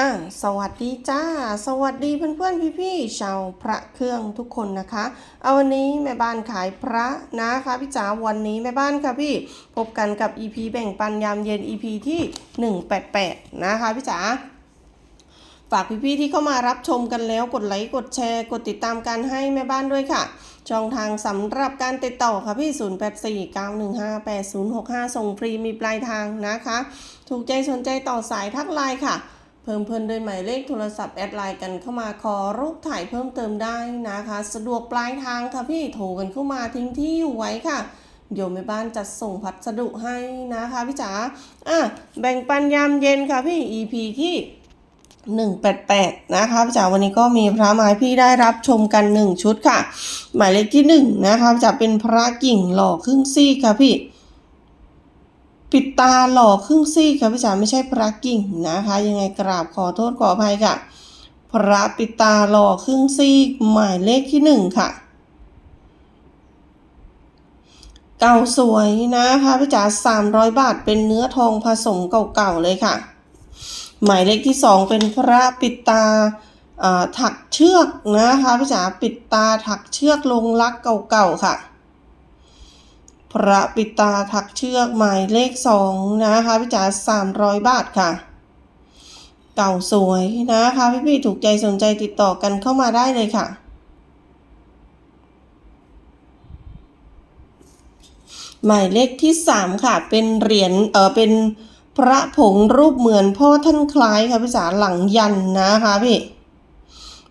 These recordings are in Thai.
อ่าสวัสดีจ้า สวัสดีเพื่อนๆพี่ๆชาวพระเครื่องทุกคนนะคะ เอาวันนี้แม่บ้านขายพระนะคะพี่จ๋าวันนี้แม่บ้านค่ะพี่พบกันกับ EP แบ่งปันยามเย็น EP ที่ 188 นะคะพี่จ๋าฝากพี่ๆที่เข้ามารับชมกันแล้วกดไลค์กดแชร์ กดติดตามกันให้แม่บ้านด้วยค่ะ ช่องทางสำหรับการติดต่อค่ะพี่ 0849158065 ส่งฟรีมีปลายทางนะคะ ถูกใจสนใจต่อสายทักไลน์ค่ะ พิ่มเพิ่นด้วยหมายเลขโทรศัพท์แอดไลน์กันเข้ามาขอรูปถ่ายเพิ่มเติมได้นะคะ สะดวกปลายทางค่ะพี่โทรกันเข้ามาทิ้งที่อยู่ไว้ค่ะเดี๋ยวแม่บ้านจัดส่งพัสดุให้นะคะพี่จ๋าอะแบ่งปันยามเย็นค่ะพี่ EP ที่188 นะคะพี่จ๋าวันนี้ก็มีพระไม้พี่ได้รับชมกัน 1 ชุดค่ะ หมายเลขที่ 1 นะคะจะเป็นพระกิ่งหล่อครึ่งซี่ค่ะพี่ ปิดตาหล่อครึ่งซี่ค่ะพี่จ๋าไม่ใช่พระกิ่งนะคะ ยังไงกราบขอโทษขออภัยค่ะ พระปิดตาหล่อครึ่งซี่หมายเลขที่1ค่ะ เก่าสวยนะคะพี่จ๋า300บาทเป็นเนื้อทองผสมเก่าๆเลยค่ะ หมายเลขที่สองเป็นพระปิดตาอ่าถักเชือกนะคะพี่จ๋าปิดตาถักเชือกลงรักเก่าๆค่ะ พระปิตาถักเชือกหมายเลขสองนะคะพี่จ๋าสามร้อยบาทค่ะ เก่าสวยนะคะพี่ๆถูกใจสนใจติดต่อกันเข้ามาได้เลยค่ะ หมายเลขที่สามค่ะ เป็นเหรียญเออเป็นพระผงรูปเหมือนพ่อท่านคล้ายค่ะพี่จ๋าหลังยันนะคะพี่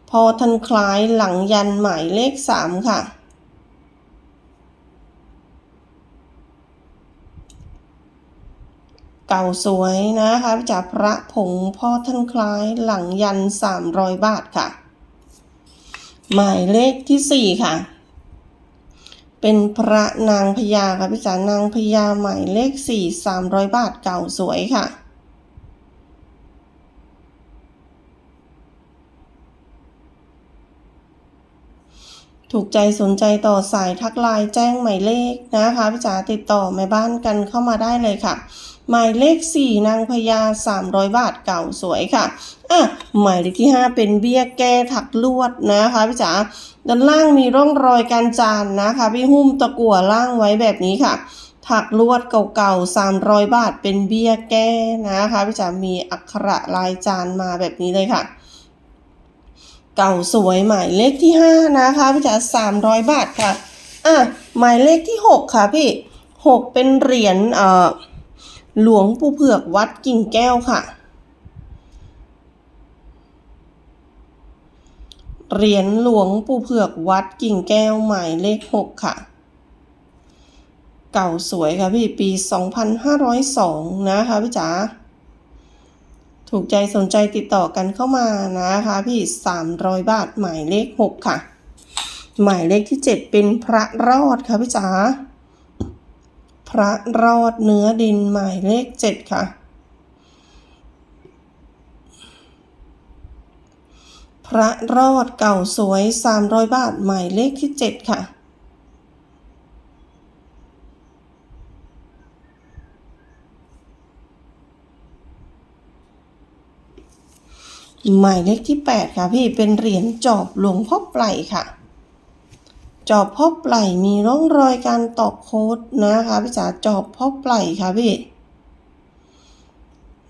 พ่อท่านคล้ายหลังยันหมายเลขสามค่ะ เก่าสวยนะคะพี่จ๋าพระผงพ่อท่านคล้ายหลังยันสามร้อยบาทค่ะ หมายเลขที่สี่ค่ะ เป็นพระนางพญาค่ะพี่จ๋านางพญาหมายเลขสี่สามร้อยบาทเก่าสวยค่ะ ถูกใจสนใจต่อสายทักไลน์แจ้งหมายเลขนะคะพี่จ๋าติดต่อแม่บ้านกันเข้ามาได้เลยค่ะ หมายเลข 4 นางพญา 300 บาทเก่าสวยค่ะอะหมายเลขที่ 5 เป็นเบี้ยแก้ถักลวดนะคะพี่จ๋าด้านล่างมีร่องรอยการจานนะคะพี่หุ้มตะกั่วล่างไว้แบบนี้ค่ะ ถักลวดเก่าๆ 300 บาทเป็นเบี้ยแก้นะคะพี่จ๋ามีอักขระลายจานมาแบบนี้เลยค่ะ เก่าสวยหมายเลขที่ 5 นะคะพี่จ๋า300บาทค่ะ อะ หมายเลขที่ 6 ค่ะพี่ 6 เป็นเหรียญเอ่อหลวงปู่เผือกวัดกิ่งแก้วค่ะ เหรียญหลวงปู่เผือกวัดกิ่งแก้วหมายเลข 6 ค่ะ เก่าสวยค่ะพี่ปี 2502 นะคะพี่จ๋า ถูกใจสนใจติดต่อกันเข้ามานะคะพี่ 300 บาทหมายเลข 6 ค่ะ หมายเลขที่ 7 เป็นพระรอดค่ะพี่จ๋าพระรอดเนื้อดินหมายเลข 7 ค่ะ พระรอดเก่าสวย 300 บาทหมายเลขที่ 7 ค่ะ หมายเลขที่ 8 ค่ะพี่เป็นเหรียญจอบหลวงพ่อไพรค่ะ จอบพ่อไพรมีร่องรอยการตอกโค้ดนะคะพี่จ๋าจอบพ่อไพรค่ะพี่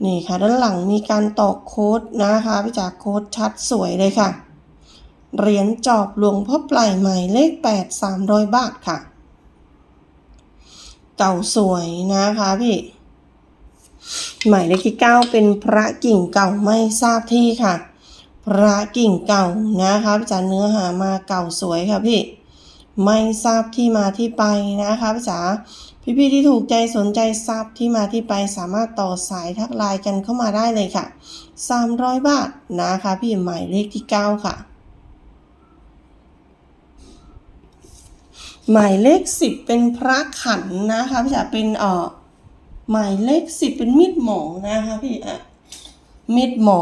นี่ค่ะด้านหลังมีการตอกโค้ดนะคะพี่จ๋าโค้ดชัดสวยเลยค่ะเหรียญจอบหลวงพ่อไพรหมายเลข 8 300 บาทค่ะ เก่าสวยนะคะพี่ หมายเลขที่ 9 เป็นพระกิ่งเก่าไม่ทราบที่ค่ะ พระกิ่งเก่านะคะพี่จ๋าเนื้อหามาเก่าสวยค่ะพี่ไม่ทราบที่มาที่ไปนะคะพี่จ๋าพี่ๆที่ถูกใจสนใจทราบที่มาที่ไปสามารถต่อสายทักไลน์กันเข้ามาได้เลยค่ะ 300 บาทนะคะพี่หมายเลขที่ 9 ค่ะ หมายเลข 10 เป็นพระขันนะคะพี่จ๋าเป็นเอ่อ หมายเลขสิบเป็นมีดหมอนะคะพี่อะมีดหมอ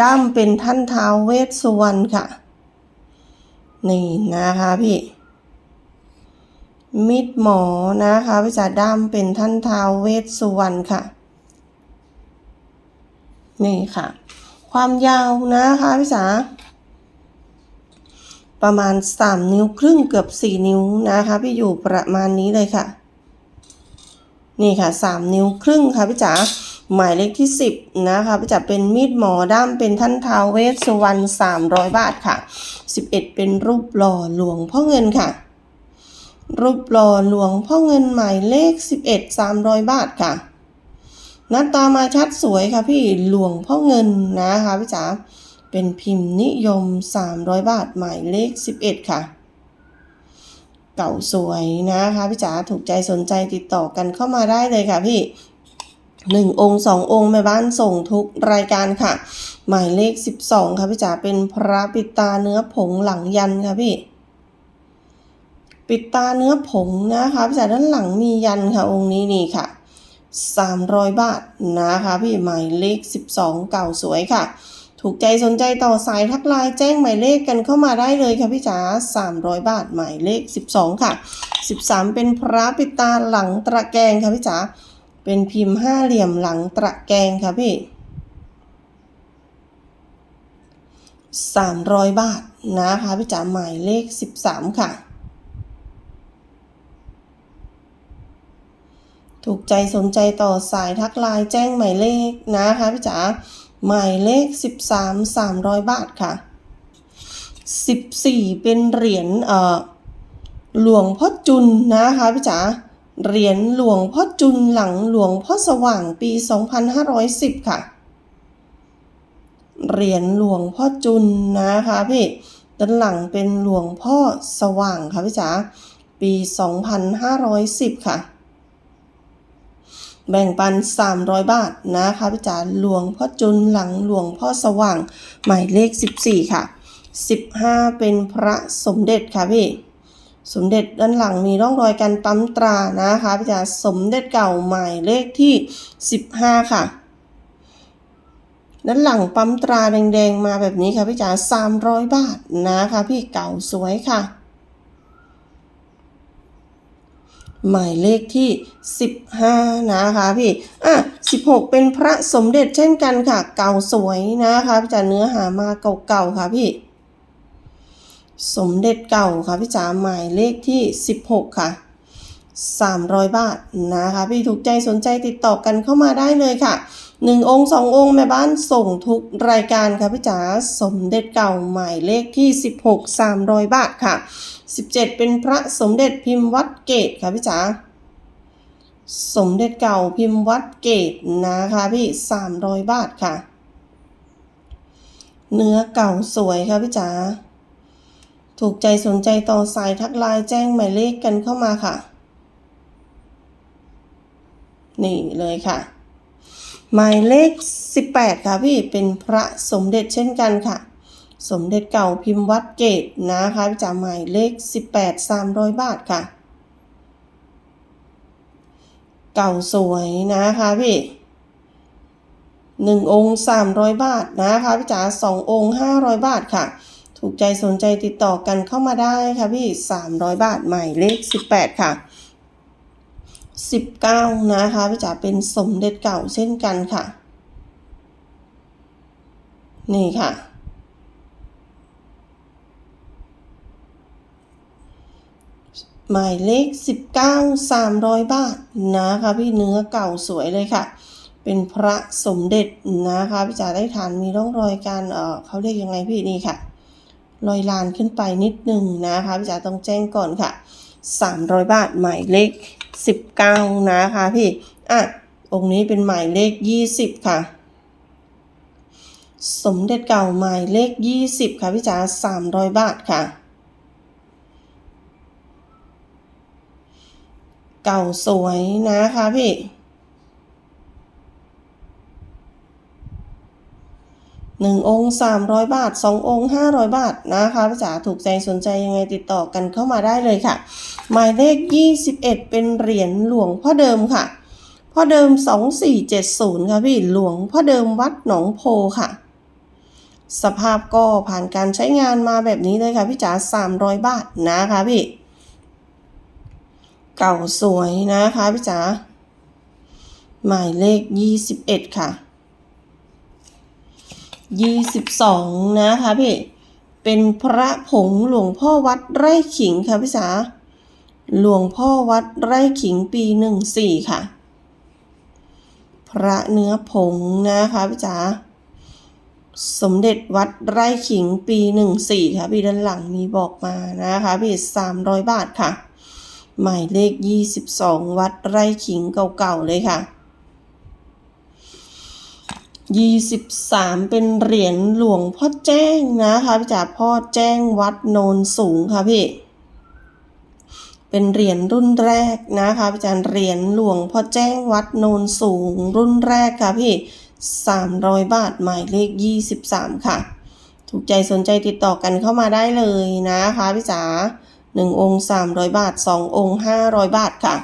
ด้ามเป็นท่านท้าวเวสสุวรรณค่ะ นี่นะคะพี่มีดหมอนะคะพี่จ๋าด้ามเป็นท่านท้าวเวสสุวรรณค่ะ นี่ค่ะ ความยาวนะคะพี่จ๋าประมาณ 3 นิ้วครึ่งเกือบ 4 นิ้วนะคะ พี่อยู่ประมาณนี้เลยค่ะ นี่ค่ะ 3 นิ้วครึ่งค่ะพี่จ๋าหมายเลขที่ 10 นะคะพี่จ๋าเป็นมีดหมอด้ามเป็นท่านทาวเวสสุวรรณ300 บาทค่ะ 11 เป็นรูปหล่อหลวงพ่อเงินค่ะ รูปหล่อหลวงพ่อเงินหมายเลข 11 300 บาทค่ะหน้าตามาชัดสวยค่ะพี่หลวงพ่อเงินนะคะพี่จ๋าเป็นพิมพ์นิยม 300 บาทหมายเลข 11 ค่ะ เก่าสวยนะคะพี่จ๋าถูกใจสนใจติดต่อกันเข้ามาได้เลยค่ะพี่หนึ่งองค์สององค์แม่บ้านส่งทุกรายการค่ะ หมายเลข12ค่ะพี่จ๋าเป็นพระปิดตาเนื้อผงหลังยันค่ะพี่ ปิดตาเนื้อผงนะคะพี่จ๋าด้านหลังมียันค่ะองค์นี้นี่ค่ะ300บาทนะคะพี่หมายเลข12เก่าสวยค่ะ ถูกใจสนใจต่อสายทักไลน์แจ้งหมายเลขกันเข้ามาได้เลยค่ะพี่จ๋า300 บาทหมายเลข 12 ค่ะ 13 เป็นพระปิตาหลังตะแกรงค่ะพี่จ๋าเป็นพิมพ์ห้าเหลี่ยมหลังตะแกรงค่ะพี่ 300 บาทนะคะพี่จ๋าหมายเลข 13 ค่ะถูกใจสนใจต่อสายทักไลน์แจ้งหมายเลขนะคะพี่จ๋า หมายเลข 13 300 บาทค่ะ 14 เป็นเหรียญเอ่อหลวงพ่อจุนนะคะพี่จ๋าเหรียญหลวงพ่อจุนหลังหลวงพ่อสว่างปี 2510 ค่ะ เหรียญหลวงพ่อจุนนะคะพี่ด้านหลังเป็นหลวงพ่อสว่างค่ะพี่จ๋าปี 2510 ค่ะ แบ่งปัน 300 บาทนะคะพี่จ๋าหลวงพ่อจุนหลังหลวงพ่อสว่าง หมายเลข 14 ค่ะ 15 เป็นพระสมเด็จค่ะพี่ สมเด็จด้านหลังมีร่องรอยการปั๊มตรานะคะพี่จ๋าสมเด็จเก่าหมายเลขที่ 15 ค่ะ ด้านหลังปั๊มตราแดงๆมาแบบนี้ค่ะพี่จ๋า300 บาทนะคะพี่เก่าสวยค่ะ หมายเลขที่ 15 นะคะพี่ อะ 16 เป็นพระสมเด็จเช่นกันค่ะ เก่าสวยนะคะพี่จ๋าเนื้อหามาเก่าๆค่ะพี่ สมเด็จเก่าค่ะพี่จ๋าหมายเลขที่ 16 ค่ะ 300 บาทนะคะพี่ถูกใจสนใจติดต่อกันเข้ามาได้เลยค่ะ 1องค์2องค์แม่บ้านส่งทุกรายการค่ะพี่จ๋าสมเด็จเก่าหมายเลขที่ 16 300 บาทค่ะ 17 เป็นพระสมเด็จพิมพ์วัดเกตค่ะพี่จ๋าสมเด็จเก่าพิมพ์วัดเกตนะคะพี่300 บาทค่ะ เนื้อเก่าสวยค่ะพี่จ๋าถูกใจสนใจต่อสายทักไลน์แจ้งหมายเลขกันเข้ามาค่ะ นี่เลยค่ะ หมายเลข 18 ค่ะพี่เป็นพระสมเด็จเช่นกันค่ะ สมเด็จเก่าพิมพ์วัดเกตนะคะพี่จ๋าหมายเลข 18 300 บาทค่ะ เก่าสวยนะคะพี่หนึ่งองค์300บาทนะคะพี่จ๋าสององค์500บาทค่ะ ถูกใจสนใจติดต่อกันเข้ามาได้ค่ะพี่300บาทหมายเลข18ค่ะ 19 นะคะพี่จ๋าเป็นสมเด็จเก่าเช่นกันค่ะ นี่ค่ะ หมายเลข 19 300 บาทนะคะพี่เนื้อเก่าสวยเลยค่ะ เป็นพระสมเด็จนะคะพี่จ๋าได้ทานมีร่องรอยการเออเขาเรียกยังไงพี่นี่ค่ะรอยลานขึ้นไปนิดนึงนะคะพี่จ๋าต้องแจ้งก่อนค่ะ 300 บาทหมายเลข 19 นะคะพี่อะองค์นี้เป็นหมายเลข 20 ค่ะ สมเด็จเก่าหมายเลข 20 ค่ะพี่จ๋า300 บาทค่ะ เก่าสวยนะคะพี่ หนึ่งองค์สามร้อยบาทสององค์ห้าร้อยบาทนะคะพี่จ๋าถูกใจสนใจยังไงติดต่อกันเข้ามาได้เลยค่ะ หมายเลขยี่สิบเอ็ดเป็นเหรียญหลวงพ่อเดิมค่ะ พ่อเดิมสองสี่เจ็ดศูนย์ค่ะพี่หลวงพ่อเดิมวัดหนองโพค่ะ สภาพก็ผ่านการใช้งานมาแบบนี้เลยค่ะพี่จ๋าสามร้อยบาทนะคะพี่ เก่าสวยนะคะพี่จ๋าหมายเลข 21 ค่ะ ยี่สิบสองนะคะพี่ เป็นพระผงหลวงพ่อวัดไร่ขิงค่ะพี่จ๋าหลวงพ่อวัดไร่ขิงปีหนึ่งสี่ค่ะ พระเนื้อผงนะคะพี่จ๋าสมเด็จวัดไร่ขิงปีหนึ่งสี่ค่ะพี่ด้านหลังมีบอกมานะคะพี่สามร้อยบาทค่ะ หมายเลขยี่สิบสองวัดไร่ขิงเก่าๆเลยค่ะ ยี่สิบสามเป็นเหรียญหลวงพ่อแจ้งนะคะพี่จ๋าพ่อแจ้งวัดโนนสูงค่ะพี่ เป็นเหรียญรุ่นแรกนะคะพี่จ๋าเหรียญหลวงพ่อแจ้งวัดโนนสูง รุ่นแรกค่ะพี่ 300 บาทหมายเลข 23 ค่ะ ถูกใจสนใจติดต่อกันเข้ามาได้เลยนะคะพี่จ๋า1องค์300 บาท 2 องค์ 500 บาทค่ะ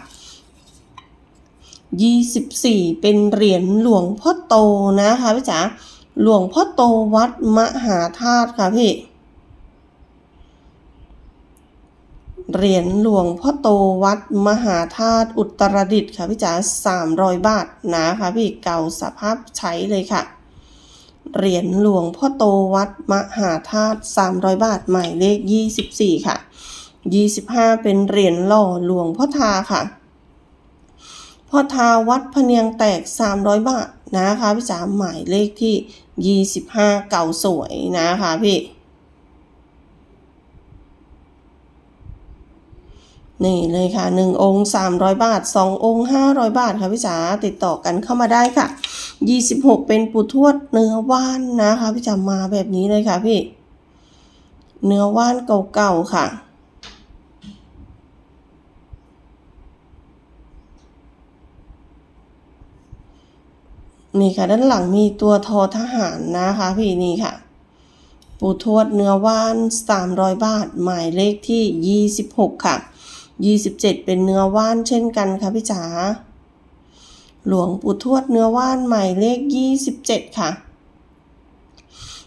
24 เป็นเหรียญหลวงพ่อโตนะคะพี่จ๋าหลวงพ่อโตวัดมหาธาตุค่ะพี่เหรียญหลวงพ่อโตวัดมหาธาตุอุตรดิตถ์ค่ะพี่จ๋า300บาทนะคะพี่เก่าสภาพใช้เลยค่ะ เหรียญหลวงพ่อโตวัดมหาธาตุ300บาทหมายเลข24ค่ะ25เป็นเหรียญหล่อหลวงพ่อทาค่ะ พ่อทาวัดพเนียงแตก 300 บาทนะคะพี่จ๋าหมายเลขที่ 25 เก่าสวยนะคะพี่ นี่เลยค่ะหนึ่งองค์สามร้อยบาทสององค์ห้าร้อยบาทค่ะพี่จ๋าติดต่อกันเข้ามาได้ค่ะยี่สิบหกเป็นปูทวดเนื้อว่านนะคะพี่จ๋ามาแบบนี้เลยค่ะพี่ เนื้อว่านเก่าๆค่ะ นี่ค่ะ ด้านหลังมีตัวทอทหารนะคะพี่นี่ค่ะ ปูทวดเนื้อว่าน 300 บาท หมายเลขที่ 26 ค่ะ 27 เป็นเนื้อว่านเช่นกันค่ะพี่จ๋าหลวงปู่ทวดเนื้อว่านหมายเลข 27 ค่ะ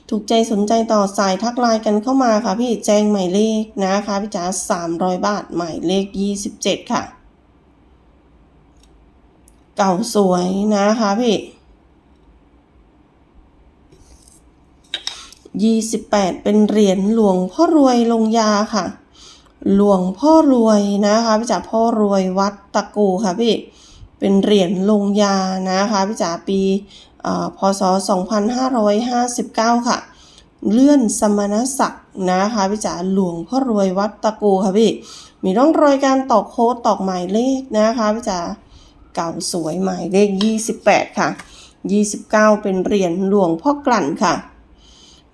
ถูกใจสนใจต่อสายทักไลน์กันเข้ามาค่ะพี่แจ้งหมายเลขนะคะพี่จ๋า300 บาท หมายเลข 27 ค่ะ เก่าสวยนะคะพี่ ยี่สิบแปดเป็นเหรียญหลวงพ่อรวยลงยาค่ะ หลวงพ่อรวยนะคะพี่จ๋าพ่อรวยวัดตะกูค่ะพี่เป็นเหรียญลงยานะคะพี่จ๋าปีเอ่อพศ 2559 ค่ะ เลื่อนสมณศักดิ์นะคะพี่จ๋าหลวงพ่อรวยวัดตะกูค่ะพี่มีร่องรอยการตอกโค้ดตอกหมายเลขนะคะพี่จ๋าเก่าสวยหมายเลข 28 ค่ะ 29 เป็นเหรียญหลวงพ่อกลั่นค่ะ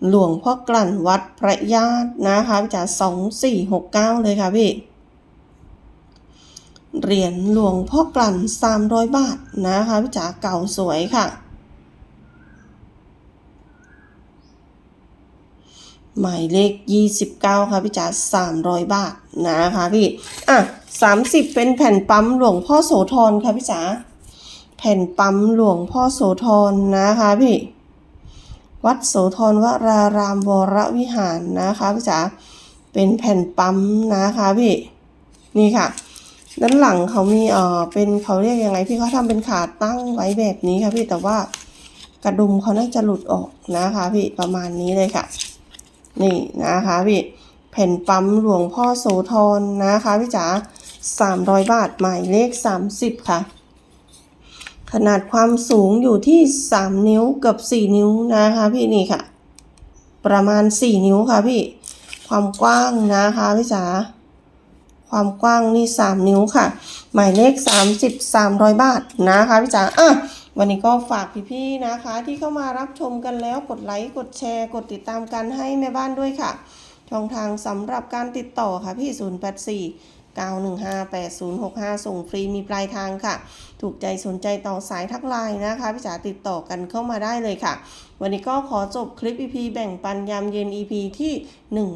หลวงพ่อกลั่นวัดพระญาตินะคะพี่จ๋าสองสี่หกเก้าเลยค่ะพี่ เหรียญหลวงพ่อกลั่นสามร้อยบาทนะคะพี่จ๋าเก่าสวยค่ะ หมายเลขยี่สิบเก้าค่ะพี่จ๋าสามร้อยบาทนะคะพี่ อะสามสิบเป็นแผ่นปั๊มหลวงพ่อโสธรค่ะพี่จ๋า แผ่นปั๊มหลวงพ่อโสธรนะคะพี่ วัดโสธรวรารามวรวิหารนะคะพี่จ๋าเป็นแผ่นปั๊มนะคะพี่นี่ค่ะ ด้านหลังเขามีเอ่อเป็นเขาเรียกยังไงพี่เขาทำเป็นขาตั้งไว้แบบนี้ค่ะพี่แต่ว่ากระดุมเขาน่าจะหลุดออกนะคะพี่ประมาณนี้เลยค่ะ นี่นะคะพี่แผ่นปั๊มหลวงพ่อโสธรนะคะพี่จ๋าสามร้อยบาทหมายเลขสามสิบค่ะ ขนาดความสูงอยู่ที่ 3 นิ้วกับ 4 นิ้วนะคะพี่นี่ค่ะ ประมาณ 4 นิ้วค่ะพี่ ความกว้างนะคะพี่จ๋าความกว้างนี่ 3 นิ้วค่ะ หมายเลข 30 300 บาทนะคะพี่จ๋าอะวันนี้ก็ฝากพี่ๆนะคะ ที่เข้ามารับชมกันแล้วกดไลค์กดแชร์ กดติดตามกันให้แม่บ้านด้วยค่ะ ช่องทางสำหรับการติดต่อค่ะพี่ 084 9158065 ส่งฟรีมีปลายทางค่ะ ถูกใจสนใจต่อสายทักไลน์นะคะพี่จ๋าติดต่อกันเข้ามาได้เลยค่ะ วันนี้ก็ขอจบคลิป EP แบ่งปันยามเย็น EP ที่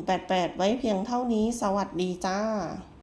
188 ไว้เพียงเท่านี้ สวัสดีจ้า